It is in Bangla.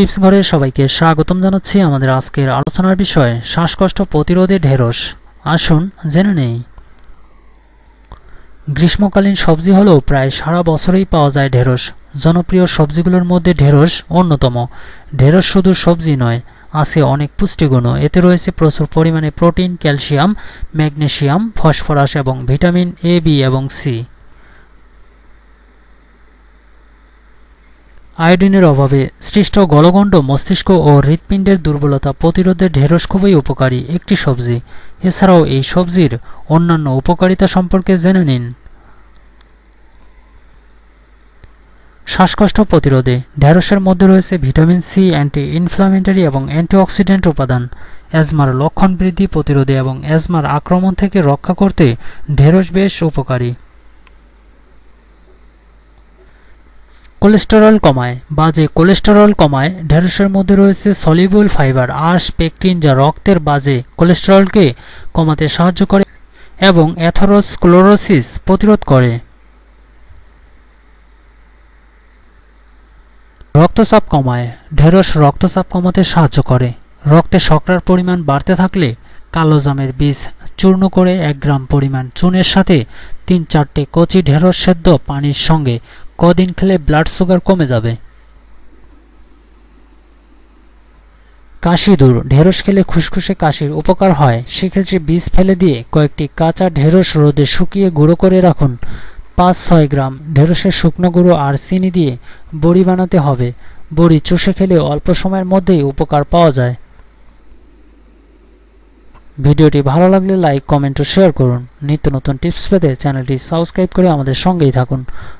টিপস ঘরে সবাইকে স্বাগতম জানাচ্ছি আমাদের আজকের আলোচনার বিষয়, শ্বাসকষ্ট প্রতিরোধে ঢেঁড়স। আসুন, জেনে নেই। গ্রীষ্মকালীন সবজি হলেও প্রায় সারা বছরেই পাওয়া যায় ঢেঁড়স। জনপ্রিয় সবজিগুলোর মধ্যে ঢেঁড়স অন্যতম। ঢেঁড়স শুধু সবজি নয়, আছে অনেক পুষ্টিগুণও। এতে রয়েছে প্রচুর পরিমাণে প্রোটিন, ক্যালসিয়াম, ম্যাগনেসিয়াম, ফসফরাস এবং ভিটামিন এ, বি এবং সি। আয়োডিনের অভাবে সৃষ্ট গলগণ্ড মস্তিষ্ক ও হৃৎপিণ্ডের দুর্বলতা প্রতিরোধে ঢেঁড়স খুবই উপকারী একটি সবজি। এছাড়াও এই সবজির অন্যান্য উপকারিতা সম্পর্কে জেনে নিন। শ্বাসকষ্ট প্রতিরোধে ঢেঁড়সের মধ্যে রয়েছে ভিটামিন সি অ্যান্টি ইনফ্লামেটরি এবং অ্যান্টিঅক্সিডেন্ট উপাদান। অ্যাজমার লক্ষণ বৃদ্ধি প্রতিরোধে এবং অ্যাজমার আক্রমণ থেকে রক্ষা করতে ঢেঁড়স বেশ উপকারী। কোলেস্টেরল কমায়। বাজে কোলেস্টেরল কমায়। ঢেঁড়সের মধ্যে রয়েছে সলিবল ফাইবার, আঁশ, পেকটিন যা রক্তের বাজে কোলেস্টেরলকে কমাতে সাহায্য করে এবং অ্যাথেরোস্ক্লোরোসিস প্রতিরোধ করে। রক্তচাপ কমায়। ঢেঁড়স রক্তচাপ কমাতে সাহায্য করে। রক্তে শর্করার পরিমাণ বাড়তে থাকলে কালো জামের বীজ চূর্ণ করে এক গ্রাম পরিমাণ চুনের সাথে তিন চারটে কচি ঢেঁড়স সেদ্ধ পানির সঙ্গে কদিন খেলে ব্লাড সুগার কমে যাবে। কাশি দূর ঢেঁড়স খেলে খুসখুসে কাশির উপকার হয়। সেক্ষেত্রে বীজ ফেলে দিয়ে কয়েকটি কাঁচা ঢেঁড়স রোদে শুকিয়ে গুঁড়ো করে রাখুন। পাঁচ ছয় গ্রাম ঢেঁড়সের শুকনো গুঁড়ো আর চিনি দিয়ে বড়ি বানাতে হবে। বড়ি চুষে খেলে অল্প সময়ের মধ্যেই উপকার পাওয়া যায়। ভিডিওটি ভালো লাগলে লাইক, কমেন্ট ও শেয়ার করুন। নিত্য নতুন টিপস পেতে চ্যানেলটি সাবস্ক্রাইব করে আমাদের সঙ্গেই থাকুন।